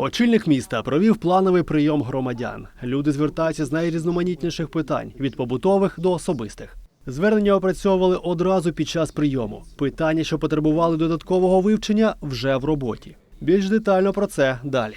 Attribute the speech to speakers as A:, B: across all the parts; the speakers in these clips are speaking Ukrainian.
A: Очільник міста провів плановий прийом громадян. Люди звертаються з найрізноманітніших питань від побутових до особистих. Звернення опрацьовували одразу під час прийому. Питання, що потребували додаткового вивчення, вже в роботі. Більш детально про це далі.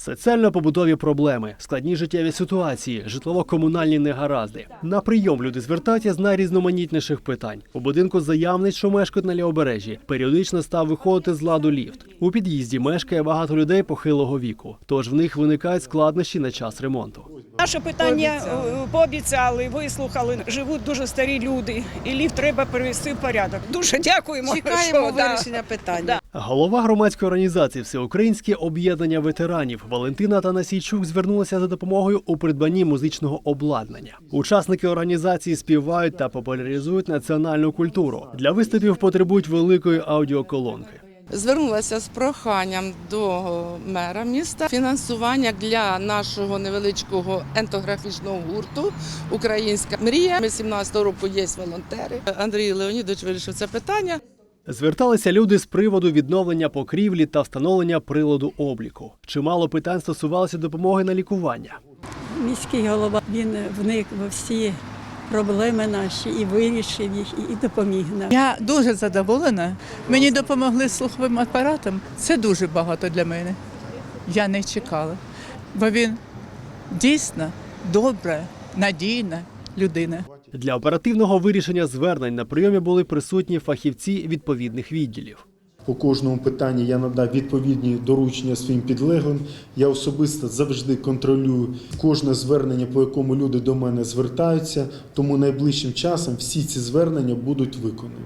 A: Соціально-побутові проблеми, складні життєві ситуації, житлово-комунальні негаразди. На прийом люди звертаються з найрізноманітніших питань. У будинку заявниць, що мешкають на лівобережжі, періодично став виходити з ладу ліфт. У під'їзді мешкає багато людей похилого віку, тож в них виникають складнощі на час ремонту.
B: Наше питання е, пообіцяли, вислухали. Живуть дуже старі люди, і ліфт треба привести в порядок. Дуже дякуємо.
C: Чекаємо
B: що, да.
C: питання.
B: Да.
A: Голова громадської організації Всеукраїнське об'єднання ветеранів Валентина Танасійчук звернулася за допомогою у придбанні музичного обладнання. Учасники організації співають та популяризують національну культуру. Для виступів потребують великої аудіоколонки.
C: Звернулася з проханням до мера міста фінансування для нашого невеличкого ентографічного гурту Українська мрія. Ми 17-го року є волонтери. Андрій Леонідович вирішив це питання.
A: Зверталися люди з приводу відновлення покрівлі та встановлення приладу обліку. Чимало питань стосувалося допомоги на лікування.
D: Міський голова він вник во всі проблеми наші і вирішив їх, і допоміг нам.
E: Я дуже задоволена. Мені допомогли з слуховим апаратом. Це дуже багато для мене. Я не чекала. Бо він дійсно добра, надійна людина.
A: Для оперативного вирішення звернень на прийомі були присутні фахівці відповідних відділів.
F: По кожному питанні я надав відповідні доручення своїм підлеглим. Я особисто завжди контролюю кожне звернення, по якому люди до мене звертаються. Тому найближчим часом всі ці звернення будуть виконані.